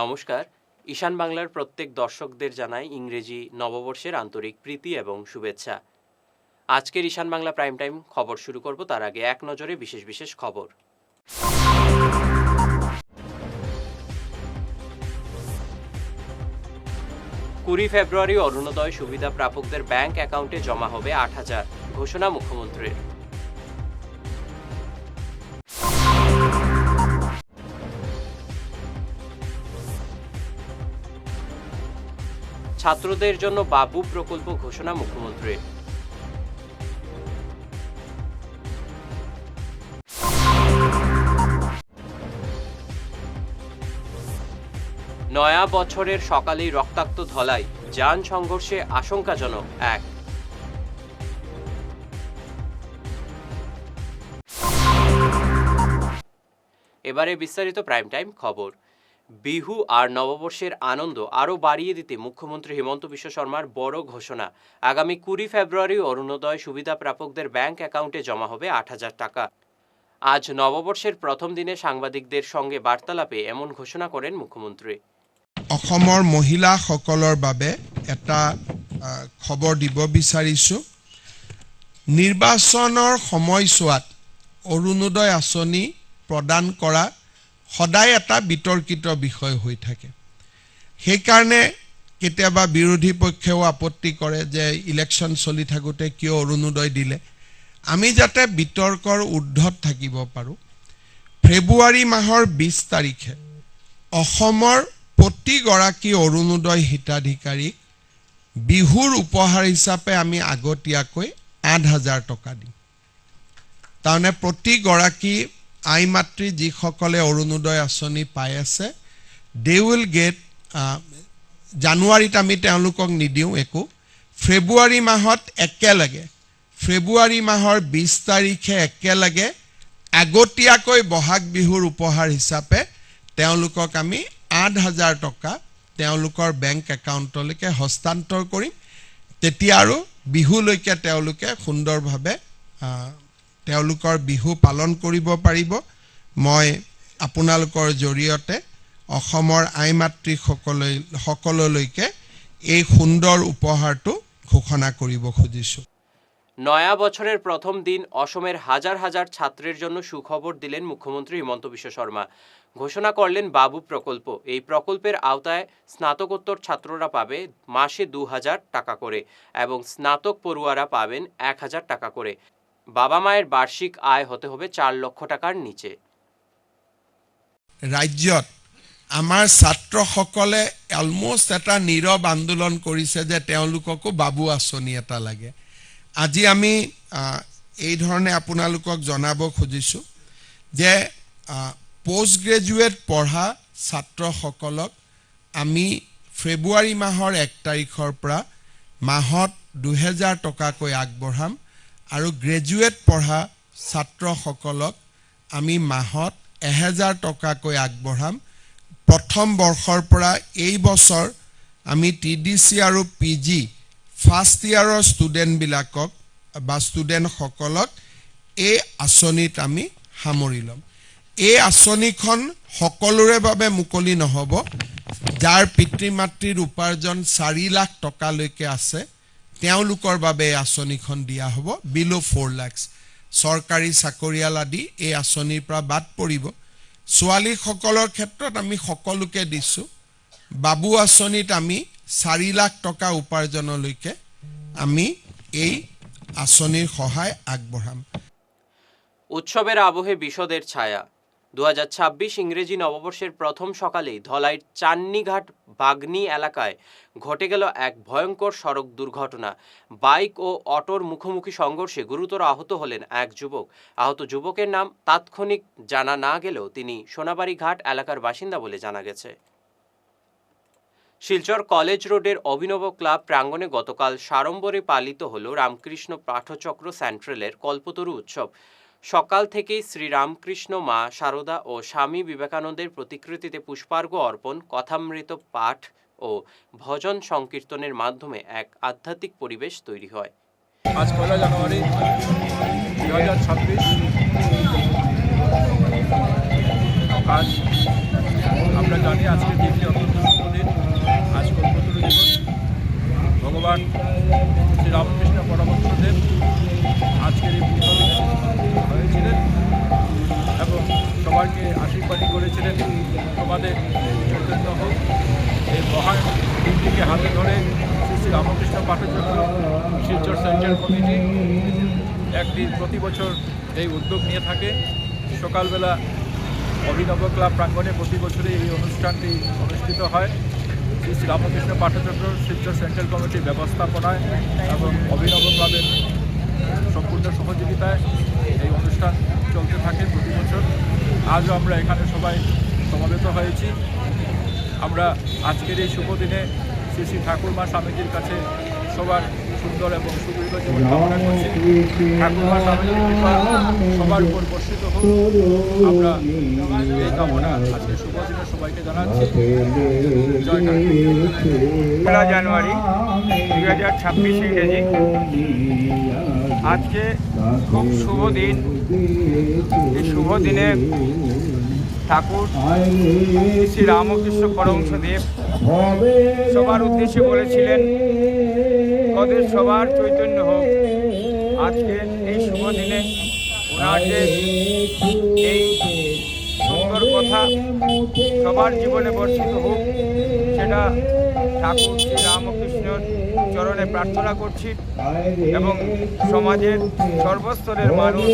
নমস্কার। ঈশান বাংলার প্রত্যেক দর্শকদের জানাই ইংরেজি নববর্ষের আন্তরিক প্রীতি এবং শুভেচ্ছা। আজকের ঈশান বাংলা প্রাইম টাইম খবর শুরু করব তার আগে এক নজরে বিশেষ বিশেষ খবর। কুড়ি ফেব্রুয়ারি অরুণোদয় সুবিধা প্রাপকদের ব্যাংক অ্যাকাউন্টে জমা হবে আট হাজার, ঘোষণা মুখ্যমন্ত্রীর। ছাত্রদের জন্য বাবু প্রকল্প ঘোষণা মুখ্যমন্ত্রীর। নয়া বছরের সকালেই রক্তাক্ত ধলাই, যান সংঘর্ষে আশঙ্কাজনক, এক। এবারে বিস্তারিত প্রাইম টাইম খবর। বিহু আর নববর্ষের আনন্দ আরও বাড়িয়ে দিতে মুখ্যমন্ত্রী হিমন্ত বিশ্ব শর্মার বড় ঘোষণা। আগামী কুড়ি ফেব্রুয়ারি অরুণোদয় সুবিধা প্রাপকদের ব্যাংক অ্যাকাউন্টে জমা হবে আট হাজার টাকা। আজ নববর্ষের প্রথম দিনে সাংবাদিকদের সঙ্গে বার্তালাপে এমন ঘোষণা করেন মুখ্যমন্ত্ৰী অসমৰ মহিলাসকলৰ বাবে এটা খবৰ দিব বিচাৰিছোঁ। নিৰ্বাচনৰ সময়ছোৱাত অৰুণোদয় আঁচনি প্ৰদান কৰা সদায় এটা বিতৰ্কিত বিষয় হৈ থাকে। সেইকাৰণে কেতিয়াবা বিৰোধী পক্ষেও আপত্তি কৰে যে ইলেকশ্যন চলি থাকোঁতে কিয় অৰুণোদয় দিলে। আমি যাতে বিতৰ্কৰ ঊৰ্ধত থাকিব পাৰোঁ। ফেব্ৰুৱাৰী মাহৰ বিছ তাৰিখে অসমৰ প্ৰতিগৰাকী অৰুণোদয় হিতাধিকাৰীক বিহুৰ উপহাৰ হিচাপে আমি আগতীয়াকৈ আঠ হাজাৰ টকা দিম। তাৰমানে প্ৰতিগৰাকী আই মাতৃ যিসকলে অৰুণোদয় আঁচনি পাই আছে দে উইল গেট জানুৱাৰীত আমি তেওঁলোকক নিদিওঁ একো। ফেব্ৰুৱাৰী মাহত একেলগে ফেব্ৰুৱাৰী মাহৰ বিছ তাৰিখে একেলগে আগতীয়াকৈ বহাগ বিহুৰ উপহাৰ হিচাপে তেওঁলোকক আমি আঠ হাজাৰ টকা তেওঁলোকৰ বেংক একাউণ্টলৈকে হস্তান্তৰ কৰিম। তেতিয়া আৰু বিহুলৈকে তেওঁলোকে সুন্দৰভাৱে তেওঁলোকৰ বিহু পালন কৰিব পাৰিব। মই আপোনালোকৰ জৰিয়তে অসমৰ আই মাতৃসকলৈ সকললৈকে এই সুন্দৰ উপহাৰটো ঘোষণা কৰিব খুজিছোঁ। নয়া বছরের প্রথম দিন অসমের হাজার হাজার ছাত্রের জন্য সুখবর দিলেন মুখ্যমন্ত্রী হিমন্ত বিশ্ব শর্মা। ঘোষণা করলেন বাবু প্রকল্প। এই প্রকল্পের আওতায় স্নাতকোত্তর ছাত্ররা পাবে মাসে দু হাজার টাকা করে এবং স্নাতক পড়ুয়ারা পাবেন এক হাজার টাকা করে। বাবা মায়ের বার্ষিক আয় হতে হবে চার লক্ষ টাকার নিচে। ৰাজ্যত আমাৰ ছাত্ৰসকলে অলমষ্ট এটা নীৰৱ আন্দোলন কৰিছে যে তেওঁলোককো বাবু আঁচনি এটা লাগে। আজি আমি এই ধৰণে আপোনালোকক জনাব খুজিছোঁ যে পষ্ট গ্ৰেজুৱেট পঢ়া ছাত্ৰসকলক আমি ফেব্ৰুৱাৰী মাহৰ এক তাৰিখৰ পৰা মাহত দুহেজাৰ টকাকৈ আগবঢ়াম। আৰু গ্ৰেজুৱেট পঢ়া ছাত্ৰসকলক আমি মাহত এহেজাৰ টকাকৈ আগবঢ়াম। প্ৰথম বৰ্ষৰ পৰা এই বছৰ আমি টি ডি চি আৰু পি জি ফাৰ্ষ্ট ইয়াৰৰ ষ্টুডেণ্টবিলাকক বা ষ্টুডেণ্টসকলক এই আঁচনিত আমি সামৰি ল'ম। এই আঁচনিখন সকলোৰে বাবে মুকলি নহ'ব। যাৰ পিতৃ মাতৃৰ উপাৰ্জন চাৰি লাখ টকালৈকে আছে। তেওঁলোকৰ বাবে আঁচনিখন দিয়া হ'ব। বিল' ফ'ৰ লাখছ চৰকাৰী চাকৰিয়াল আদি এই আঁচনিৰ পৰা বাদ পৰিব। ছোৱালীসকলৰ ক্ষেত্ৰত আমি সকলোকে দিছোঁ। বাবু আঁচনিত আমি চাৰি লাখ টকা উপাৰ্জনলৈকে আমি এই আঁচনিৰ সহায় আগবঢ়াম। উৎসবের আবহে বিশদের ছায়া। দু হাজার ছাব্বিশ ইংরেজি নববর্ষের প্রথম সকালেই ধলাইয়ের চান্নিঘাট বাগনি এলাকায় ঘটে গেল এক ভয়ঙ্কর সড়ক দুর্ঘটনা। বাইক ও অটোর মুখোমুখি সংঘর্ষে গুরুতর আহত হলেন এক যুবক। আহত যুবকের নাম তাৎক্ষণিক জানা না গেলেও তিনি সোনাবাড়ি ঘাট এলাকার বাসিন্দা বলে জানা গেছে। শিলচর কলেজ রোডের অভিনব ক্লাব প্রাঙ্গণে গতকাল সাড়ম্বরে পালিত হল রামকৃষ্ণ পাঠচক্র সেন্ট্রালের কল্পতরু উৎসব। সকাল থেকেই শ্রীরামকৃষ্ণ মা শারদা ও স্বামী বিবেকানন্দের প্রতিকৃতিতে পুষ্পার্ঘ অর্পণ, কথামৃত পাঠ ও ভজন সংকীর্তনের মাধ্যমে এক আধ্যাত্মিক পরিবেশ তৈরি হয়। আজ পয়লা জানুয়ারি দু হাজার ছাব্বিশ। আজ আমরা জানি আজকে দ্বিতীয় তোমাদের চৈতন্য হোক। এই মহান দিনটিকে হাতে ধরে শ্রী শ্রী রামকৃষ্ণ পাঠচক্র শিলচর সেন্ট্রাল কমিটি একটি প্রতি বছর এই উদ্যোগ নিয়ে থাকে। সকালবেলা অভিনব ক্লাব প্রাঙ্গণে প্রতি বছরই এই অনুষ্ঠানটি অনুষ্ঠিত হয়। শ্রী শ্রী রামকৃষ্ণ পাঠচক্র শিলচর সেন্ট্রাল কমিটির ব্যবস্থাপনায় এবং অভিনব ক্লাবের সম্পূর্ণ সহযোগিতায় এই অনুষ্ঠান চলতে থাকে প্রতি বছর। আজও আমরা এখানে সবাই সমবেত হয়েছি। আমরা আজকের এই শুভ দিনে শ্রী শ্রী ঠাকুরমা স্বামীজির কাছে সবার সুন্দর এবং সুদীর্ঘ জীবন কামনা করছি। ঠাকুরমা স্বামীজির সবার উপর বর্ষিত হোক। আমরা এই কামনা আজকে শুভ দিনে সবাইকে জানাচ্ছি। জয় জানুয়ারি, দুই হাজার ছাব্বিশ ইংরেজি আজকে খুব শুভ দিন। এই শুভ দিনে ঠাকুর শ্রী রামকৃষ্ণ পরমহংসদেব। সবার উদ্দেশ্যে বলেছিলেন, ওদের সবার চৈতন্য হোক। আজকে এই শুভ দিনে ওনার যে এই সুন্দর কথা সবার জীবনে বর্ষিত হোক, সেটা ঠাকুর শ্রী রামকৃষ্ণর চরণে প্রার্থনা করছি এবং সমাজের সর্বস্তরের মানুষ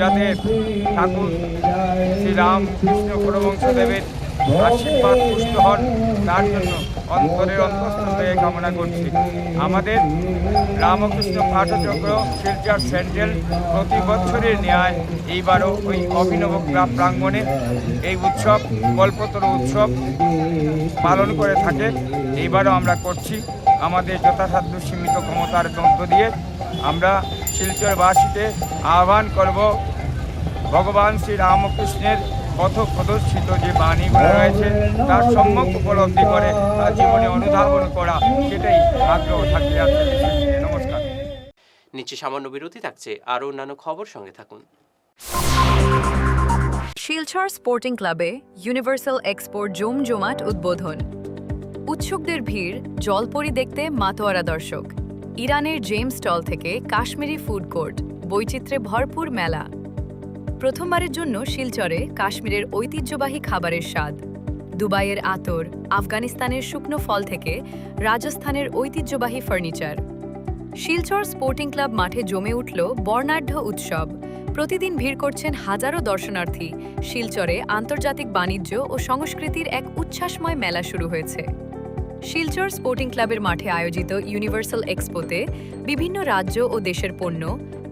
যাতে ঠাকুর শ্রী রামকৃষ্ণ পরমংসদেবের আশীর্বাদ পুষ্ট হন, তার জন্য অন্তরের অন্তস্থ থেকে কামনা করছি। আমাদের রামকৃষ্ণ পাঠচক্র শিলচর সেন্ট্রাল প্রতি বছরের ন্যায় এইবারও ওই অভিনব ক্লাব প্রাঙ্গণে এই উৎসব, কল্পতরু উৎসব পালন করে থাকে। এইবারও আমরা করছি। আমাদের যথাসাধ্য সীমিত ক্ষমতার মধ্য দিয়ে আমরা শিলচরবাসীতে আহ্বান করব, ভগবান শ্রী রামকৃষ্ণের পথ প্রদর্শিত যে বাণীগুলো রয়েছে তার সম্যক উপলব্ধি করে তার জীবনে অনুধাবন করা সেটাই আগ্রহ থাকলে আছে নমস্কার। নিচে সামান্য বিরতি থাকছে আরও অন্যান্য খবর সঙ্গে থাকুন। শিলচর স্পোর্টিং ক্লাবে ইউনিভার্সাল এক্সপোর জমজমাট উদ্বোধন। উৎসুকদের ভিড় জলপরি দেখতে মাতোয়ারা দর্শক। ইরানের জেমস স্টল থেকে কাশ্মীরি ফুড কোর্ট বৈচিত্র্যে ভরপুর মেলা। প্রথমবারের জন্য শিলচরে কাশ্মীরের ঐতিহ্যবাহী খাবারের স্বাদ। দুবাইয়ের আতর, আফগানিস্তানের শুকনো ফল থেকে রাজস্থানের ঐতিহ্যবাহী ফার্নিচার। শিলচর স্পোর্টিং ক্লাব মাঠে জমে উঠল বর্ণাঢ্য উৎসব। প্রতিদিন ভিড় করছেন হাজারো দর্শনার্থী। শিলচরে আন্তর্জাতিক বাণিজ্য ও সংস্কৃতির এক উচ্ছ্বাসময় মেলা শুরু হয়েছে। শিলচর স্পোর্টিং ক্লাবের মাঠে আয়োজিত ইউনিভার্সাল এক্সপোতে বিভিন্ন রাজ্য ও দেশের পণ্য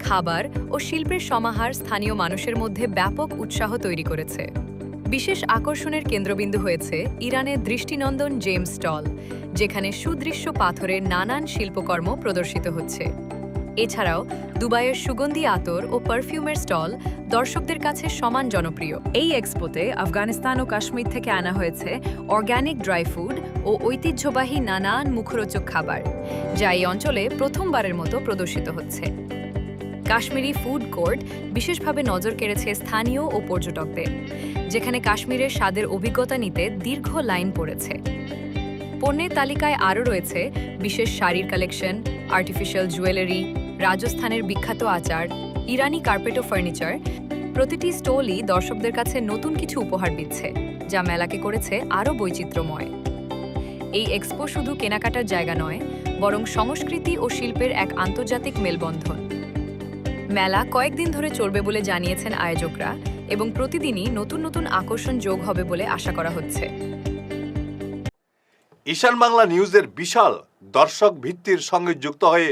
খাবার ও শিল্পের সমাহার স্থানীয় মানুষের মধ্যে ব্যাপক উৎসাহ তৈরি করেছে। বিশেষ আকর্ষণের কেন্দ্রবিন্দু হয়েছে ইরানের দৃষ্টিনন্দন জেমস স্টল, যেখানে সুদৃশ্য পাথরের নানান শিল্পকর্ম প্রদর্শিত হচ্ছে। এছাড়াও, দুবাইয়ের সুগন্ধি আতর ও পারফিউমের স্টল দর্শকদের কাছে সমান জনপ্রিয়। এই এক্সপোতে আফগানিস্তান ও কাশ্মীর থেকে আনা হয়েছে অর্গ্যানিক ড্রাই ফুড ও ঐতিহ্যবাহী নানান মুখরোচক খাবার, যা এই অঞ্চলে প্রথমবারের মতো প্রদর্শিত হচ্ছে। কাশ্মীরি ফুড কোর্ট বিশেষভাবে নজর কেড়েছে স্থানীয় ও পর্যটকদের, যেখানে কাশ্মীরের স্বাদের অভিজ্ঞতা নিতে দীর্ঘ লাইন পড়েছে। পণ্যের তালিকায় আরও রয়েছে বিশেষ শাড়ির কালেকশন, আর্টিফিশিয়াল জুয়েলারি, রাজস্থানের বিখ্যাত আচার, ইরানি কার্পেট ও ফার্নিচার। প্রতিটি স্টলই দর্শকদের কাছে নতুন কিছু উপহার দিচ্ছে, যা মেলাকে করেছে আরও বৈচিত্র্যময়। এই এক্সপো শুধু কেনাকাটার জায়গা নয়, বরং সংস্কৃতি ও শিল্পের এক আন্তর্জাতিক মেলবন্ধন। মেলা কয়েকদিন ধরে চলবে বলে জানিয়েছেন আয়োজকরা এবং প্রতিদিনই নতুন নতুন আকর্ষণ যোগ হবে বলে আশা করা হচ্ছে। ঈশান বাংলা নিউজের বিশাল দর্শক ভিত্তির সঙ্গে যুক্ত হয়ে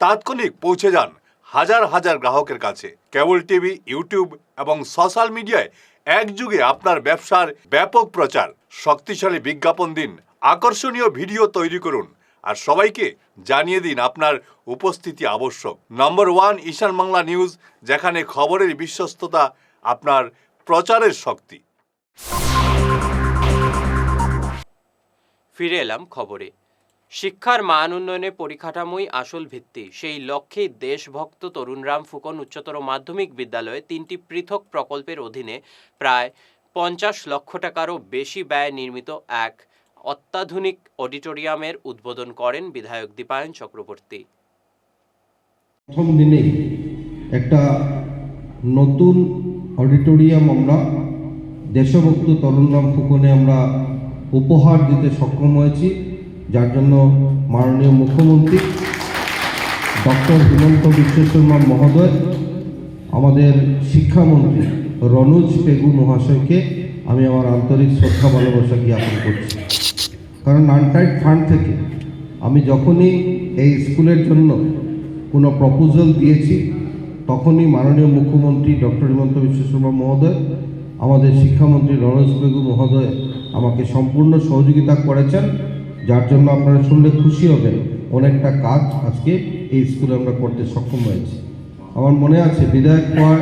তাৎক্ষণিক পৌঁছে যান হাজার হাজার গ্রাহকের কাছে। কেবল টিভি, ইউটিউব এবং সোশ্যাল মিডিয়ায় একযুগে আপনার ব্যবসার ব্যাপক প্রচার। শক্তিশালী বিজ্ঞাপন দিন, আকর্ষণীয় ভিডিও তৈরি করুন আর সবাইকে জানিয়ে দিন আপনার উপস্থিতি আবশ্যক। Number one Ishan Bangla news, যেখানে খবরের বিশ্বস্ততা আপনার প্রচারের শক্তি। ফিরে এলাম খবরে। শিক্ষার মান উন্নয়নে পরিকাঠামোই আসল ভিত্তি। সেই লক্ষ্যেই দেশভক্ত তরুণরাম ফুকন উচ্চতর মাধ্যমিক বিদ্যালয়ে তিনটি পৃথক প্রকল্পের অধীনে প্রায় পঞ্চাশ লক্ষ টাকারও বেশি ব্যয় নির্মিত এক অত্যাধুনিক অডিটোরিয়ামের উদ্বোধন করেন বিধায়ক দীপায়ন চক্রবর্তী। প্রথম দিনেই একটা নতুন অডিটোরিয়াম আমরা দেশভক্ত তরুণরাম ফুকনে আমরা উপহার দিতে সক্ষম হয়েছি, যার জন্য মাননীয় মুখ্যমন্ত্রী ডক্টর হিমন্ত বিশ্ব শর্মা মহোদয়, আমাদের শিক্ষামন্ত্রী রনুজ পেগু মহাশয়কে আমি আমার আন্তরিক শ্রদ্ধা ভালোবাসা জ্ঞাপন করছি। কারণ আনটাইড ফান্ড থেকে আমি যখনই এই স্কুলের জন্য কোনো প্রপোজাল দিয়েছি, তখনই মাননীয় মুখ্যমন্ত্রী ডক্টর হিমন্ত বিশ্ব শর্মা মহোদয়, আমাদের শিক্ষামন্ত্রী রমেশ বেগু মহোদয় আমাকে সম্পূর্ণ সহযোগিতা করেছেন, যার জন্য আপনারা শুনলে খুশি হবেন অনেকটা কাজ আজকে এই স্কুলে আমরা করতে সক্ষম হয়েছি। আমার মনে আছে বিধায়ক হওয়ার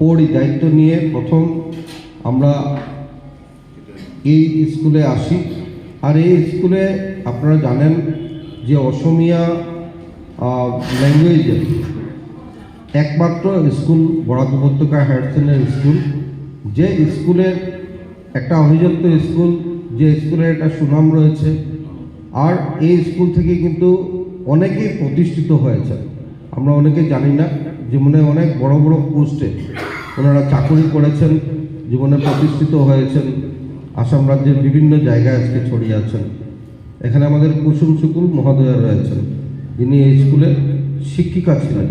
পরই দায়িত্ব নিয়ে প্রথম আমরা এই স্কুলে আসি। আর এই স্কুলে আপনারা জানেন যে অসমিয়া ল্যাঙ্গুয়েজের একমাত্র স্কুল বরাক উপত্যকা হায়ার সেকেন্ডারি স্কুল, যে স্কুলের একটা অভিযুক্ত স্কুল, যে স্কুলের একটা সুনাম রয়েছে। আর এই স্কুল থেকে কিন্তু অনেকেই প্রতিষ্ঠিত হয়েছে। আমরা অনেকে জানি না, জীবনে অনেক বড় বড় পোস্টে ওনারা চাকরি করেছেন, জীবনে প্রতিষ্ঠিত হয়েছেন। আসাম রাজ্যের বিভিন্ন জায়গায় আজকে ছড়িয়ে আছেন। এখানে আমাদের কুসুম শুকুল মহোদয়া রয়েছেন। যিনি এই স্কুলে শিক্ষিকা ছিলেন।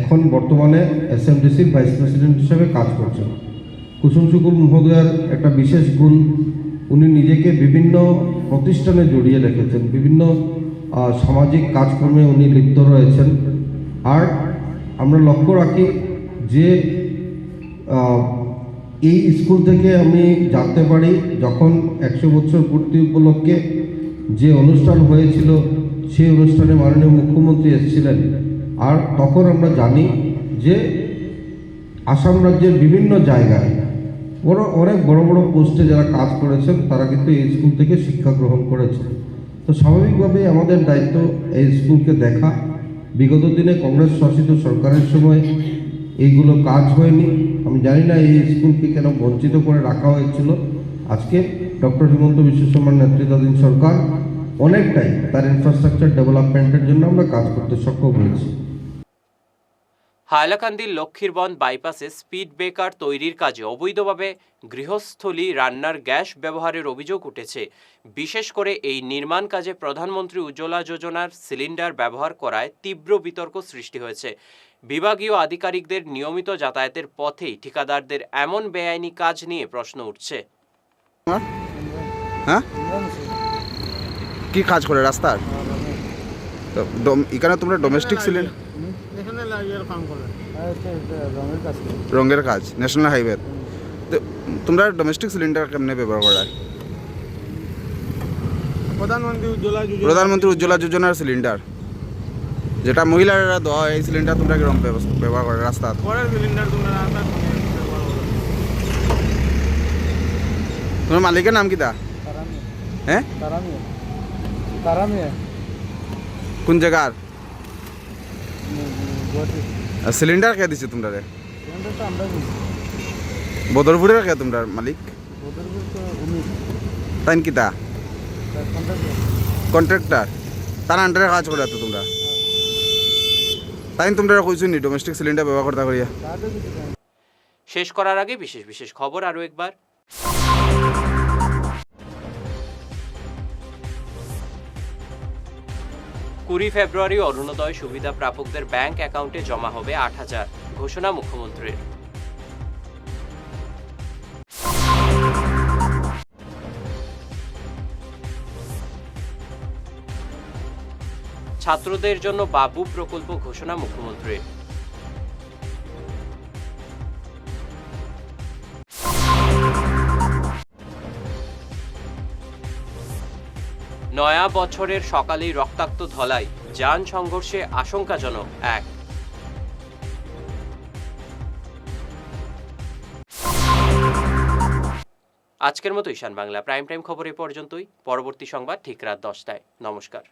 এখন বর্তমানে এসএমডিসির ভাইস প্রেসিডেন্ট হিসেবে কাজ করছেন। কুসুম শুকুল মহোদয়ার একটা বিশেষ গুণ, উনি নিজেকে বিভিন্ন প্রতিষ্ঠানে জড়িয়ে রেখেছেন। বিভিন্ন সামাজিক কাজকর্মে উনি লিপ্ত রয়েছেন। আর আমরা লক্ষ্য রাখি যে এই স্কুল থেকে আমি জানতে পারি যখন একশো বছর পূর্তি উপলক্ষে যে অনুষ্ঠান হয়েছিল, সেই অনুষ্ঠানে মাননীয় মুখ্যমন্ত্রী এসেছিলেন। আর তখন আমরা জানি যে আসাম রাজ্যের বিভিন্ন জায়গায় বড় অনেক বড় বড় পোস্টে যারা কাজ করেছেন, তারা কিন্তু এই স্কুল থেকে শিক্ষা গ্রহণ করেছে তো স্বাভাবিকভাবেই আমাদের দায়িত্ব এই স্কুলকে দেখা। বিগত দিনে কংগ্রেস শাসিত সরকারের সময় এইগুলো কাজ হয়নি। আমি জানি না এই স্কুলকে কেন বঞ্চিত করে রাখা হয়েছিল। আজকে ডক্টর হিমন্ত বিশ্ব শর্মার নেতৃত্বাধীন সরকার অনেকটাই তার ইনফ্রাস্ট্রাকচার ডেভেলপমেন্টের জন্য আমরা কাজ করতে সক্ষম হয়েছি। হাইলাকান্দির লক্ষ্মীরবন বাইপাসে স্পিড ব্রেকার তৈরির কাজে অবৈধভাবে গৃহস্থলী রান্নার গ্যাস ব্যবহারের অভিযোগ উঠেছে। বিশেষ করে এই নির্মাণ কাজে প্রধানমন্ত্রী উজ্জ্বলা যোজনার সিলিন্ডার ব্যবহার করায় তীব্র বিতর্ক সৃষ্টি হয়েছে। বিভাগীয় আধিকারিকদের নিয়মিত যাতায়াতের পথেই ঠিকাদারদের এমন বেআইনি কাজ নিয়ে প্রশ্ন উঠছে। হ্যাঁ? কি কাজ করে রাস্তার? তো এখানে তোমরা ডোমেস্টিক সিলিন্ডার রঙের কাজ ন্যাশনাল হাইওয়ে তো তোমরা ডোমেস্টিক সিলিন্ডার কেমনে ব্যবহার করা? প্রধানমন্ত্রী উজ্জ্বলা যোজনা। প্রধানমন্ত্রী উজ্জ্বলা যোজনার সিলিন্ডার যেটা মহিলারা দেওয়া হয়, এই সিলিন্ডার তোমরা কীরকম ব্যবহার করে রাস্তা সিলিন্ডার তোমরা তোমার মালিকের নাম কিতা হ্যাঁ? তারামিয়া। তারামিয়া। কোন জায়গার? সিলিন্ডার কে দিছে তোমরা নিচ্ছি বদরপুরের কে তোমরা মালিক? তো তাই কিতা? কন্ট্রাক্টর। কন্ট্রাক্টর তার আন্ডারে কাজ করে তো তোমরা। তাই তোমরা কইছো নি ডোমেস্টিক সিলিন্ডার ব্যবহার করতে করিয়া। শেষ করার আগে বিশেষ বিশেষ খবর আরও একবার। কুড়ি ফেব্রুয়ারি অরুণোদয় সুবিধা প্রাপকদের ব্যাংক অ্যাকাউন্টে জমা হবে আট হাজার, ঘোষণা মুখ্যমন্ত্রীর। ছাত্রদের জন্য বাবু প্রকল্প, ঘোষণা মুখ্যমন্ত্রীর। নয়া বছরের সকালেই রক্তাক্ত ধলাই, যান সংঘর্ষে আশঙ্কাজনক, এক। আজকের মতো ঈশান বাংলা প্রাইম টাইম খবর এ পর্যন্তই। পরবর্তী সংবাদ ঠিক রাত দশটায়। নমস্কার।